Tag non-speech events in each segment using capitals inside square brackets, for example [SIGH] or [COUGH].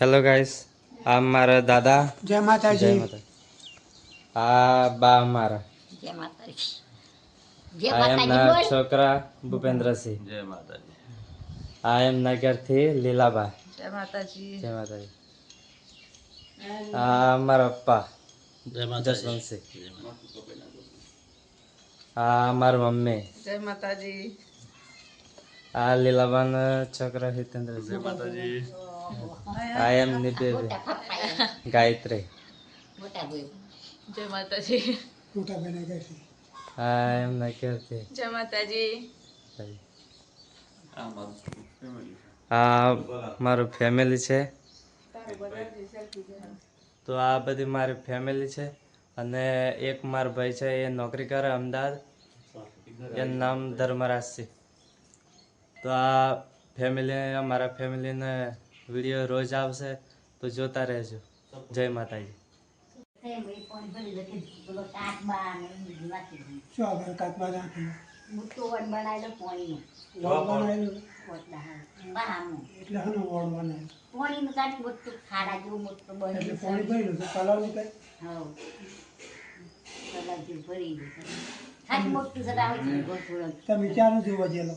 Hello guys આ મારા દાદા જય જય માતાજી માતા આ બા મારા જય માતાજી જય આ માતાજી એમના બોલ છોકરા ભૂપેન્દ્રસિંહ જય માતાજી આ એમના ઘરથી લીલાબા જય માતાજી જય માતાજી આ મારા પપ્પા જય જસવંતસિંહ આ મારા મમ્મી જય માતાજી આ લીલાબાના છોકરા હિતેન્દ્રસિંહ માતાજી. આ એમની બેબી મોટા પપ્પા ગાયત્રી જય માતાજી. મોટા બહેને કહે છે. આ જય માતાજી. આ મારું ફેમિલી આ મારું ફેમિલી છે. તો આ બધી મારી ફેમિલી છે. અને એક મારો ભાઈ છે એ નોકરી કરે અમદાવાદ. એનું નામ ધર્મરાજ છે. તો આ ફેમિલી અમારા ફેમિલીને વીડિયો રોજ આવશે તો જોતા રહેજો. જય માતાજી. તમે ક્યાંનું જોવા ગયેલો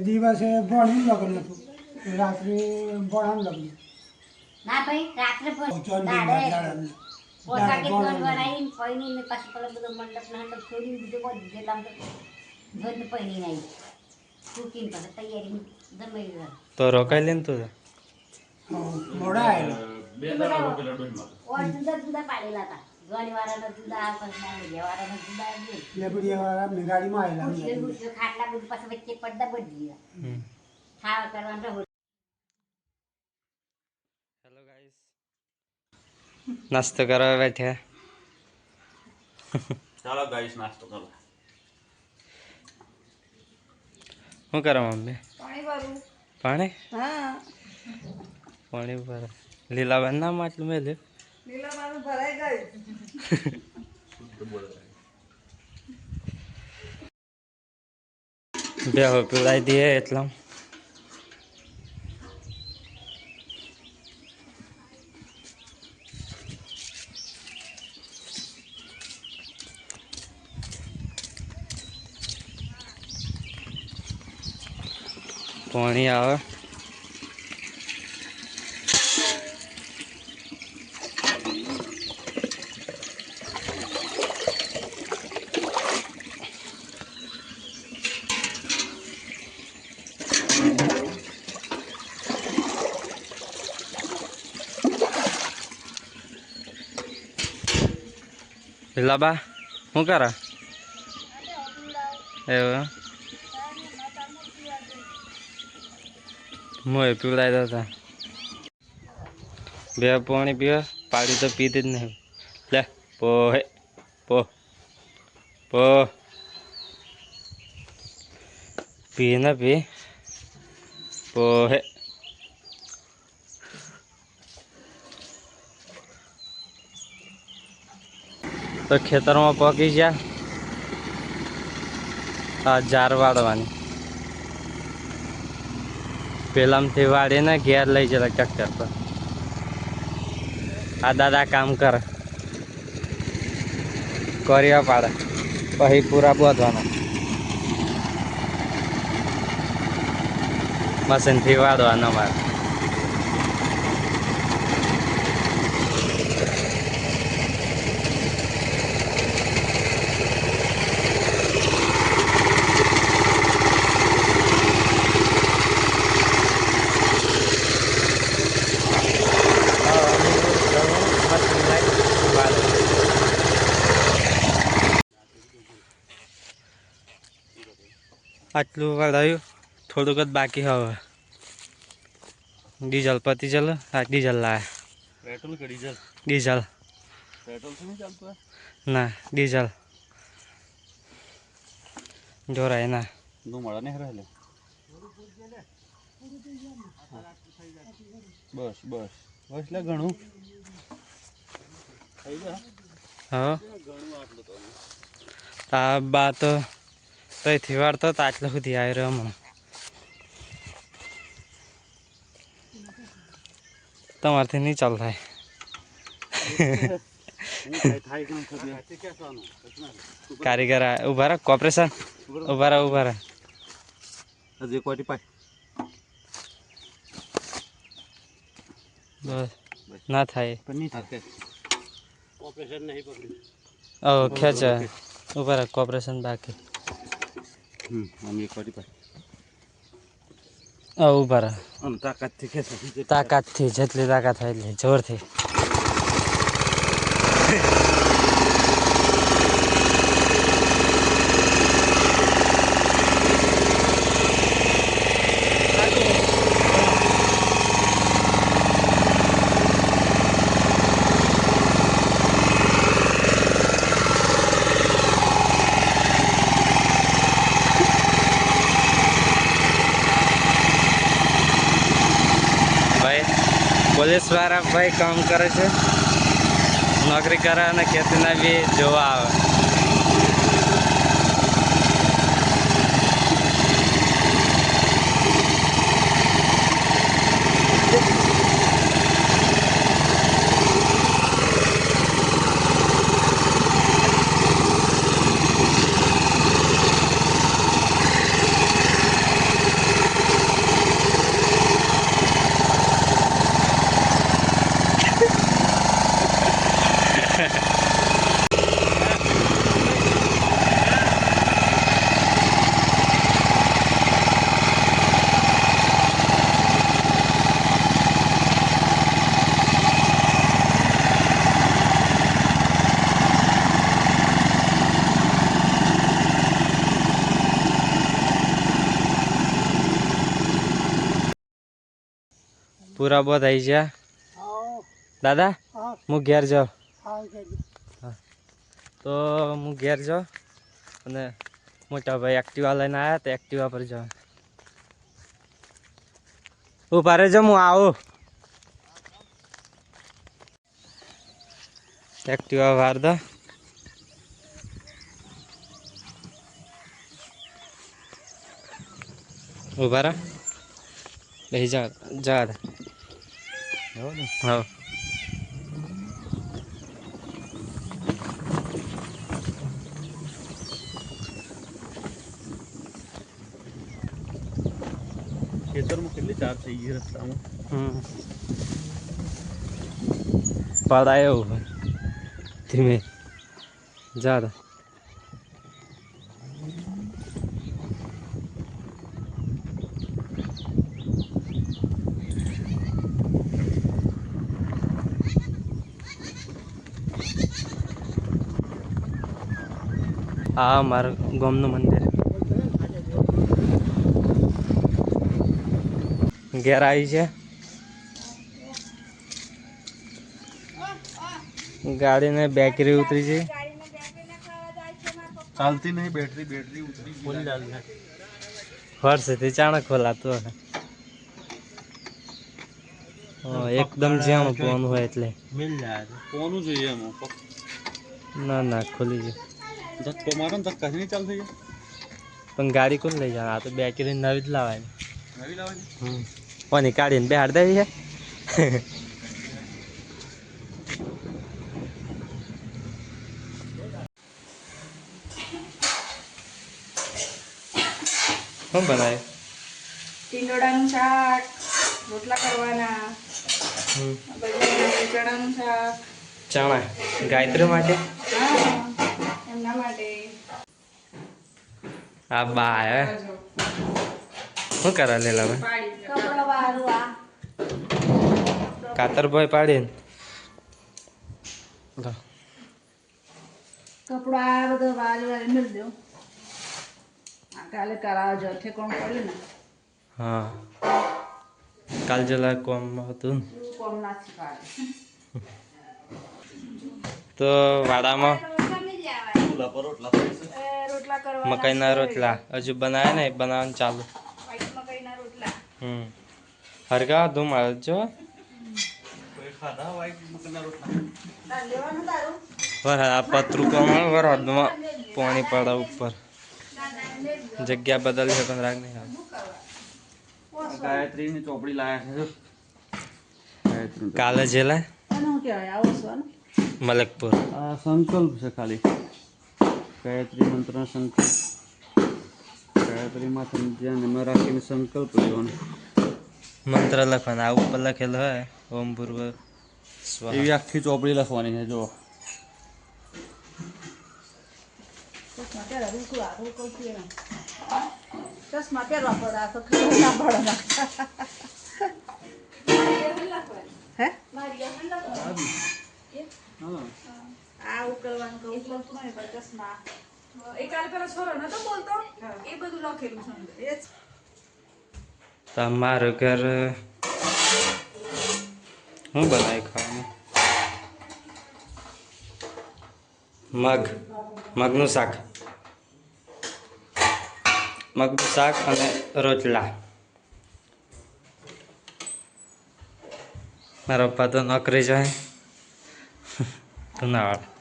દિવસે ભણ્યું લગ્ન હતું રાત્રે ભણાનું લગ્ન ના ભાઈ રાત્રે પણ પોતાકે ગણ દાડે વરાઈને પડીને પાછું પેલો બધો મંડપ ને મંડપ છોડીને બીજો બધું જેટલા આમ તો ગંધ પડીને આવી તૈયારી જમાઈ તો રોકાઈ લે ને તું મોડા આવેલા બે દાડા રોકેલા ડોલમાં ઓર જુદા જુદા પાડેલા હતા. ગણી વાળાનો જુદા પછી માંડલિયા વાળાનો જુદા એમ. લેબડિયા એમની ગાડીમાં ખુરશીઓ આવેલા બુરશીઓ ખાટલા બધું પાછું વચ્ચે પડદા બદલી દીધા હમ. ખાવા કરવાનું રહો હેલો ગાઈસ નાસ્તો કરવા બેઠ્યા ચાલો ગાઈસ નાસ્તો કરો શું કરો મમ્મી પાણી વાળું પાણી હા પાણી પર લીલાબાન નામ આટલું મેલ્યું લીલા મારું ભરાઈ ગયું બે હવે પીવડાવી દઈએ એટલા. પાણી આવે. લીલાબા શું કરે એવું? મોય પીવડાવી હતા બે પાણી પીવા પાડી તો પીતી જ નહીં લે પોહે પો પો પી ના પી પો તો ખેતરમાં પકી ગયા. આ જાર વાળવાની. પેલામથી વાળીને ઘેર લઈ જતા ટ્રેક્ટર પર. આ દાદા કામ કરે. કર્યા પાડે. પછી પૂરા બોધવાના. મશીનથી વાળવાના મારે. આટલું વળાયું થોડુંક જ બાકી હવે ડીઝલ પતી ચાલ આ ડીઝલ લાયા પેટ્રોલ કે ડીઝલ ડીઝલ પેટ્રોલ થી નહીં ચાલતું આ? ના ડીઝલ જોરાય ના ધુમાડા નહીં રહેલે બસ બસ બસ લે ઘણું થઈ જા હા ઘણું આટલું તો આ બા તો તઈથી વાળતો તો આટલે સુધી આવી રહ્યો હમણાં તમારથી નહીં ચાલ થાય [LAUGHS] હું થાય કે નહીં ખબર કેસવાનું કારીગર આ- ઊભા રહો કોપરેશન ઊભા રહો ઊભા રહો હજી એક વાટી પાય બસ ના થાય પણ નહીં થાય ઓપરેશન નહીં પકડ્યું ઓ ખેંચ ઊભા રહો કોપરેશન બાકી વાટી પાય ઓ ઊભા રહો. તાકાતથી ખેંચે તાકાતથી જેટલી તાકાત થાય એટલી જોરથી [LAUGHS] ભાઈ પોલીસવાળા ભાઈ કામ કરે છે. નોકરી કરે અને ખેતીના બી જોવા આવે. પૂરા બહુ થઈ ગયા. દાદા, હા ઘેર જાઉં. તો હું ઘેર જાઉં અને મોટા ભાઈ એક્ટિવા લઈને આવ્યા તો એક્ટિવા પર જાઉં. ઊભા રહેજો, હું આવું. એક્ટિવા વાર દો. ઊભા રહો. જા જા દે હા ખેતરમાં કેટલી ચાર થઈ ગઈ રસ્તામાં હમ પડાયો ધીમે જા આ મારું ગામનું મંદિર. ઘેર આવી છે. ગાડીને બેકરી ઉતરી છે. ચાલતી નહીં બેટરી બેટરી ઉતરી ખોલી ચાલશે વર્ષથી ચાણક ખોલાતું હશે હા, એકદમ જેમ ફોન હોય એટલે. મિલ જાય. ફોન જોઈએ ના ના ખોલી જાય ધક્કો મારો ને ધક્કા નહીં ચાલશે પણ ગાડી કોણ લઈ જવાનું આ તો બેટરી નવી જ લાવવાની. નવી લાવવાની? હમ. કોની કાઢીને બેહાડ દેવી છે. શું બનાવ્યું? ટીંડોળાનું શાક રોટલા કરવાના ચણાનું શાક. ચણા. ગાયત્રી માટે? હા એમના માટે આ બા આવ્યા શું કરે લેલા ભાઈ? પાડી કપડો વાળું આ કાતર ભાઈ પાડીને. કપડો બધો વારી વારી મિલ દો કાલે કરાવજો ઠેકોણ પડ્યું ને. હા. કાલ જેલા કોમ હતું કોમ ના શીખવાડે તો વાડામાં જમી ના એ રોટલા હજુ બનાવ્યા ને બનાવવાનું ચાલુ. હમ. હરગા ધૂમ જો તાર લેવાનું તારું? વરસાદ આ પતરું કોણ વરસાદમાં પાણી પડે ઉપર. જગ્યા બદલી શકો રાગ નહીં ચોપડી લાયા છે કાલે જેલા મલકપુર. સંકલ્પ છે ખાલી. ગાયત્રી મંત્રનો સંકલ્પ ગાયત્રીમાં ધ્યાન એમાં રાખીને સંકલ્પ લેવાનો મંત્ર લખવાના આ ઉપર લખેલું હોય ઓમ પૂર્વ સ્વાહા એવી આખી ચોપડી લખવાની છે જો ચશ્મા પહેરો રૂકવા રૂકવ કે ચશ્મા પહેરવા પડે આ તો ખબર ના પડે ના. હે હા આ ઉકલવાનું કહું છું. નહીં પણ ચશ્મા. એ કાલે પેલો છોરો નતો બોલતો? એ બધું લખેલું છે એ તમારું ઘર હું બનાવી ખાવાનું? મગ મગનું શાક. મગનું શાક અને રોટલા. મારા પપ્પા તો નોકરી જાય. [LAUGHS] ધુનાવાડ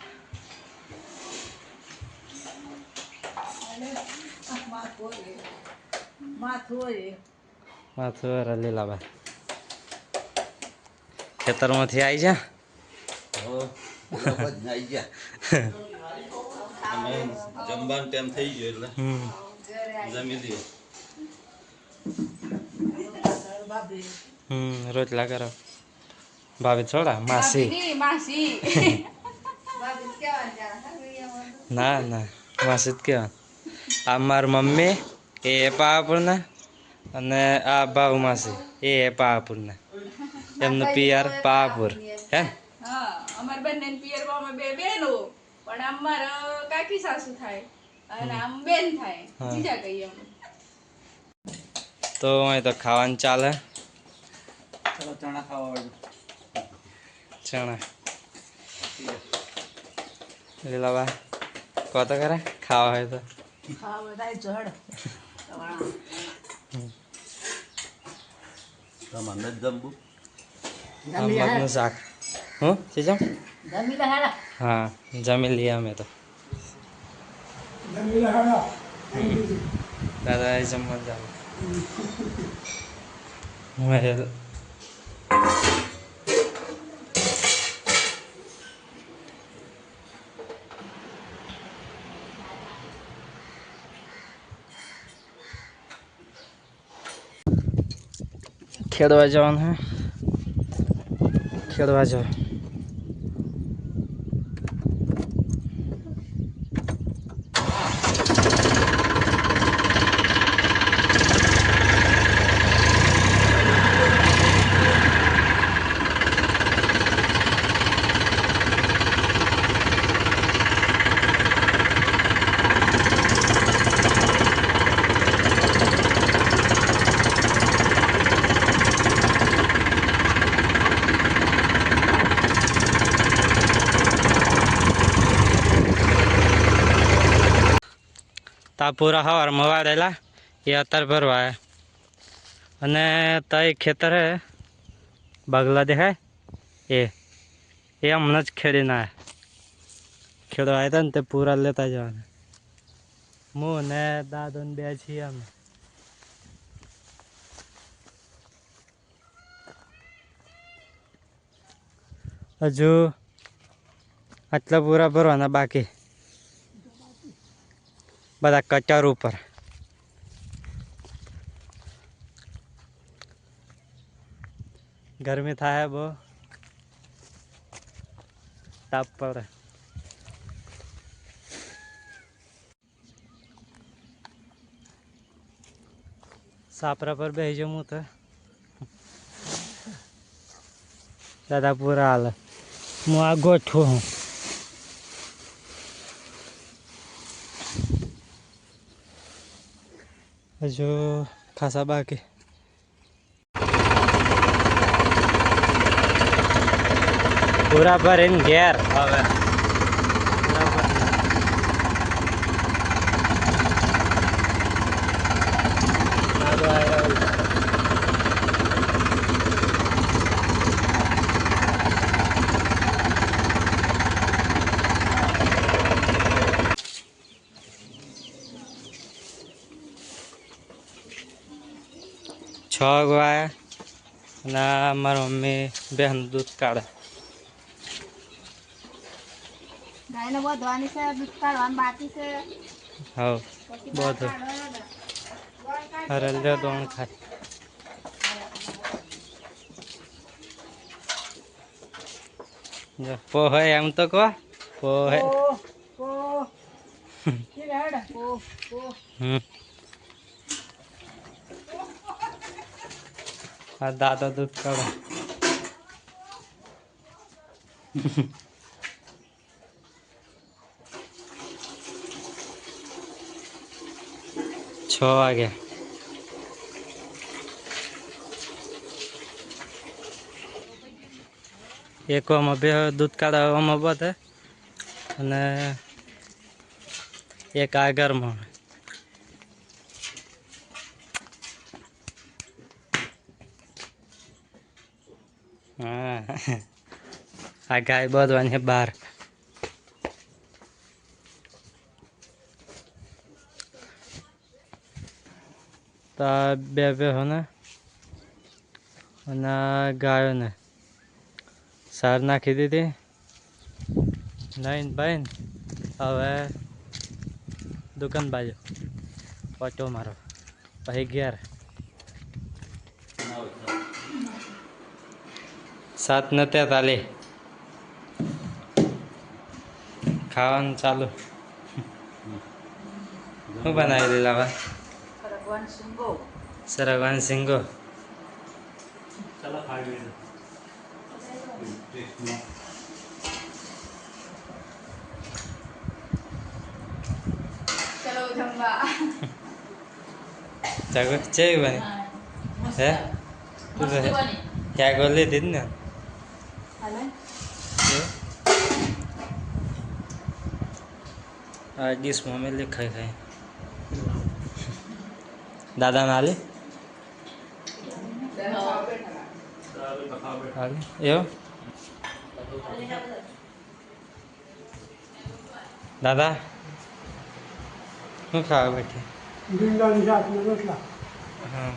માથું હોય. માથું વાર લીલાભાઈ ખેતરમાંથી આવી જા. જમવાનો ટાઈમ થઈ ગયો એટલે હમ. જમી લઈએ. ભાભી હમ છોડા માસી. ના ના માસી જ કહેવાનું આ મારી મમ્મી એ પાવાપુરના અને આ ભાવ માસી એ પાવાપુરના એમનું પિયર પાવાપુર હે હા અમાર બંને પિયરમાં અમે બે બેનો પણ અમાર કાકી સાસુ થાય અને આમ બેન થાય. જીજા કહીએ અમે. તો અહીં તો ખાવાનું ચાલે. ચલો ચણા ખાવા ચણા. લીલાબા કહો તો ખરા ખાવા હોય તો. ખાવા બધા જડ. તમને જ જમવું આ શાક હું હા, જમી લઈએ અમે તો. દાદા જમવા ચાલે મેં ખેડવા જવાનું હે. ખેડવા જાવ પૂરા હવારમાં વાળેલા એ અત્યારે ભરવા અને તઈ ખેતર હે બગલા દેખાય? એ એ હમણાં જ ખેડીને આવ્યા ખેડવા આવ્યા હતા ને તે પૂરા લેતા જવાના. હું ને દાદો ને બે છીએ અમે. હજુ આટલા પૂરા ભરવાના બાકી. બધા કચર ઉપર ગરમી થાય બહુ તાપ પડે સાપરા પર બેસી જાઉં હું તો દાદા પૂરા હાલે હું આ ગોઠવું હું હજુ ખાસા બાકી. પૂરા ભરીને ઘેર હવે. છ વાગ્યા અને આ મારી મમ્મી બેન દૂધ કાઢે. ગાયને વધવાની છે દૂધ કાઢવાનું બાકી છે. હવ બધું. અરે લે દોણ ખાય. પોહે એમ તો કહો પોહે. [LAUGHS] હેડ ઓ ઓ હમ આ દાદા દૂધ કાઢે છ વાગ્યા એકવામાં બે દૂધ કાઢવામાં બધે અને એક આગળમાં આ ગાય બધવાની બહાર. તો બે બે ને અને ગાયોને સાર નાખી દીધી. નહીં ભાઈ હવે દુકાન બાજુ ઓટો મારો. પછી ઘેર. સાત ને તેતાલીસ. ખાવાનું ચાલુ શું બનાવી દીધા હવે ભગવાન શિંગો સરગવાન સિંગો ચાલો ખાઈ લઈએ ચલો જમવા જાગો છે બની હે તું તો ક્યાં ગોલી દીધી ને હાલે આ ડીશ મમ્મી લે ખાઈ ખાઈ દાદા ના લે હાલે એવો દાદા શું ખાવા બેઠી ભીંડાની શાકના રોટલા હા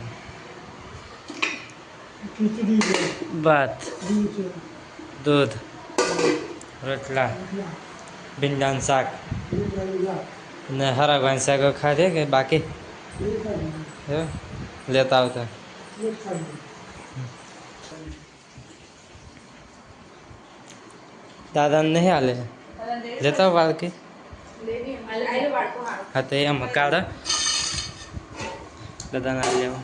ખીચડી છે ભાત દૂધ છે દૂધ રોટલા રોટલા ભીંડાનું શાક ભીંડાની શાક ને હરાગવાન શાકો ખાધે કે બાકી એ ખાઈ એવું? લેતા આવતા એ ખાઈ દાદાને નહીં હાલે લેતા આવો બાળકી લેવી આલે બાળકો હારું હા તો એમ કાઢે દાદાને હાલ લેવા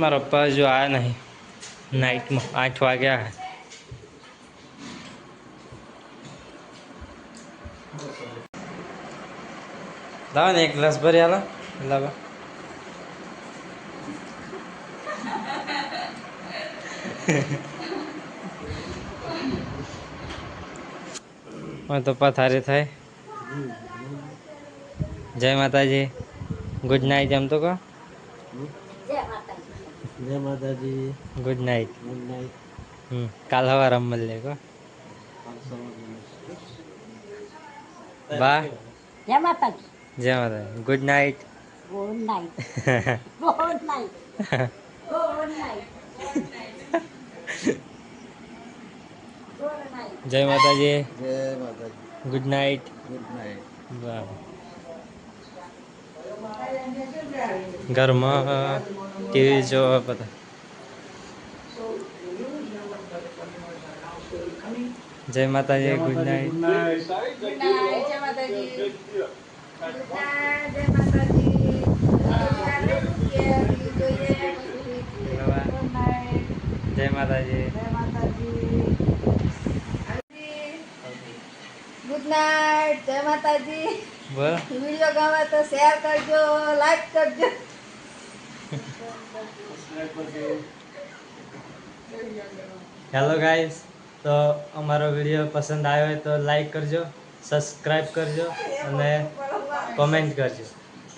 મારા પપ્પા જો આવ્યા નહીં. નાઇટમાં આઠ વાગ્યા લાવો ને એક ગ્લાસ ભરી આલો. લાવો. [LAUGHS] તો પથારી થાય જય માતાજી ગુડ નાઇટ એમ તો કહો જય માતાજી જય માતાજી ગુડ નાઇટ ગુડ નાઇટ હમ કાલ સવારે મળીએ કહો બા જય માતાજી જય માતાજી good night good night good night good night good night જય માતાજી જય માતાજી ગુડ નાઇટ ગુડ નાઇટ વાહ गर्मा टीवी जो पता जय माता जी गुड नाइट जय माता जी गुड नाइट जय माता जी બોલ વીડિયો ગમે તો શેર કરજો લાઈક કરજો. હેલો ગાઈસ તો અમારો વીડિયો પસંદ આવ્યો હોય તો લાઈક કરજો સબસ્ક્રાઈબ કરજો અને કોમેન્ટ કરજો.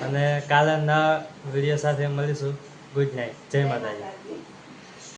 અને કાલે નવા વીડિયો સાથે મળીશું. ગુડ નાઇટ જય માતાજી.